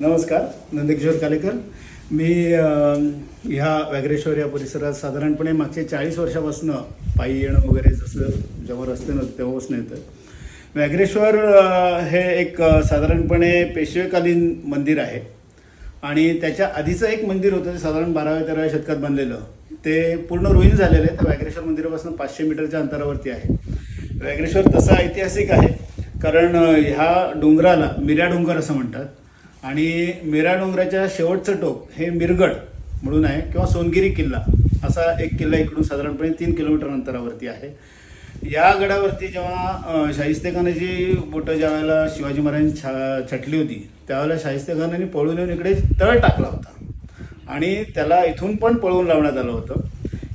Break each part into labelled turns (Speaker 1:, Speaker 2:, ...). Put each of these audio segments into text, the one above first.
Speaker 1: नमस्कार नंदकिशोर कालेकर. मी ह्या व्याघ्रेश्वर या परिसरात साधारणपणे मागचे चाळीस वर्षापासून पायी येणं वगैरे जसं जेव्हा रस्ते नव्हते तेव्हापासून येतं व्याघ्रेश्वर हे एक साधारणपणे पेशवेकालीन मंदिर आहे. आणि त्याच्या आधीचं एक मंदिर होतं ते साधारण बाराव्या तेराव्या शतकात बनलेलं. ते पूर्ण रुईन झालेलं आहे. तर व्याघ्रेश्वर मंदिरापासून पाचशे मीटरच्या अंतरावरती आहे. व्याघ्रेश्वर तसा ऐतिहासिक आहे. कारण ह्या डोंगराला मिऱ्या डोंगर असं म्हणतात. आणि मिरा डोंगराच्या शेवटचं टोक हे मिरगड म्हणून आहे किंवा सोनगिरी किल्ला असा एक किल्ला इकडून साधारणपणे तीन किलोमीटर अंतरावरती आहे. या गडावरती जेव्हा शाहिस्तेखानाची बोटं ज्या वेळेला शिवाजी महाराजांनी छा छटली होती त्यावेळेला शाहिस्तेखानाने पळून येऊन इकडे तळ टाकला होता. आणि त्याला इथून पण पळवून लावण्यात आलं होतं.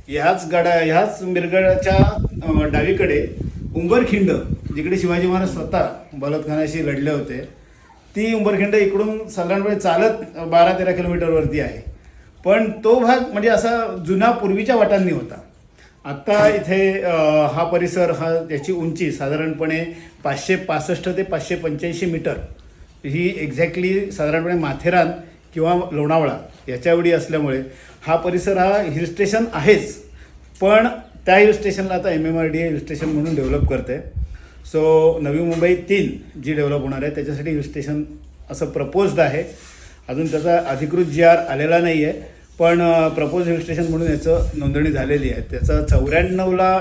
Speaker 1: ह्याच गडा ह्याच मिरगडाच्या डावीकडे उंबरखिंड जिकडे शिवाजी महाराज स्वतः बलतखानाशी लढले होते ती उंबरखिंड इकडून साधारणपणे चालत बारा तेरा किलोमीटरवरती आहे. पण तो भाग म्हणजे असा जुना पूर्वीच्या वाटांनी होता. आत्ता इथे हा परिसर हा याची उंची साधारणपणे पाचशे पासष्ट ते पाचशे पंच्याऐंशी मीटर ही एक्झॅक्टली साधारणपणे माथेरान किंवा लोणावळा याच्यावेळी असल्यामुळे हा परिसर हा हिल स्टेशन आहेच. पण त्या हिल स्टेशनला आता M M R D hill station म्हणून डेव्हलप करते सो नवी मुंबई तीन जी डेव्हलप होणार आहे त्याच्यासाठी हिल स्टेशन असं प्रपोज्ड आहे. अजून त्याचा अधिकृत जी आर आलेला नाही आहे पण प्रपोज हिल स्टेशन म्हणून याचं नोंदणी झालेली आहे. त्याचा चौऱ्याण्णवला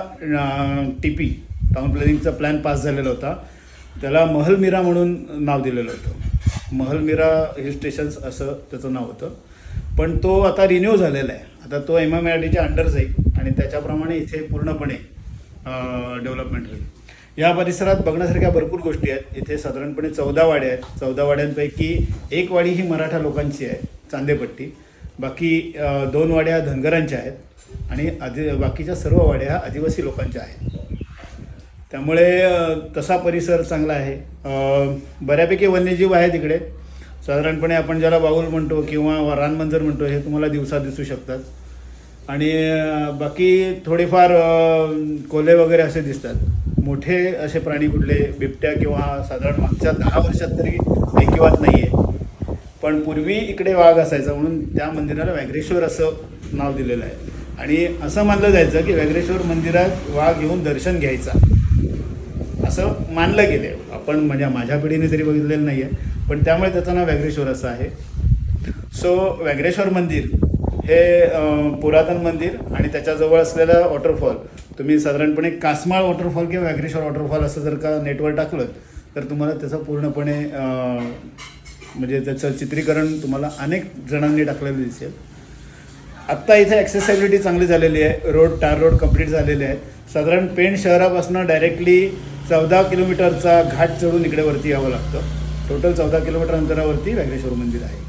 Speaker 1: टी पी टाउन प्लॅनिंगचा प्लॅन पास झालेला होता. त्याला महलमिरा म्हणून नाव दिलेलं होतं. महलमिरा हिल स्टेशन्स असं त्याचं नाव होतं. पण तो आता रिन्यू झालेला आहे. आता तो एम एम आर डीच्या अंडर जाईल आणि त्याच्याप्रमाणे इथे पूर्णपणे डेव्हलपमेंट होईल. या परिसरात बघण्यासारख्या भरपूर गोष्टी आहेत. इथे साधारणपणे चौदा वाड्या आहेत. चौदा वाड्यांपैकी एक वाडी ही मराठा लोकांची आहे चांदेपट्टी. बाकी दोन वाड्या धनगरांच्या आहेत आणि आदि बाकीच्या सर्व वाड्या ह्या आदिवासी लोकांच्या आहेत. त्यामुळे तसा परिसर चांगला आहे. बऱ्यापैकी वन्यजीव आहेत इकडे. साधारणपणे आपण ज्याला बाऊल म्हणतो किंवा रानमंजर म्हणतो हे तुम्हाला दिवसा दिसू शकतात. आणि बाकी थोडेफार कोल्हे वगैरे असे दिसतात. मोठे असे प्राणी कुठले बिबट्या किंवा साधारण मागच्या दहा वर्षात तरी ऐकिवात नाही आहे पण पूर्वी इकडे वाघ असायचा म्हणून त्या मंदिराला व्याघ्रेश्वर असं नाव दिलेलं आहे. आणि असं मानलं जायचं की व्याघ्रेश्वर मंदिरात वाघ येऊन दर्शन घ्यायचा. असं मानलं गेलं आपण म्हणजे माझ्या पिढीने तरी बघितलेलं नाही आहे पण त्यामुळे त्याचं नाव व्याघ्रेश्वर असं आहे. सो व्याघ्रेश्वर मंदिर हे पुरातन मंदिर आणि त्याच्याजवळ असलेलं वॉटरफॉल तुम्ही साधारणपणे कासमाळ वॉटरफॉल किंवा व्याघ्रेश्वर वॉटरफॉल असं जर का नेटवर टाकलं तर तुम्हाला त्याचं पूर्णपणे म्हणजे त्याचं चित्रीकरण तुम्हाला अनेक जणांनी टाकलेलं दिसेल. आत्ता इथे ॲक्सेसिबिलिटी चांगली झालेली आहे. रोड टार रोड कंप्लीट झालेले आहे. साधारण पेण शहरापासून डायरेक्टली चौदा किलोमीटरचा घाट चढून इकडे वरती यावं लागतं. टोटल चौदा किलोमीटर अंतरावरती व्याघ्रेश्वर मंदिर आहे.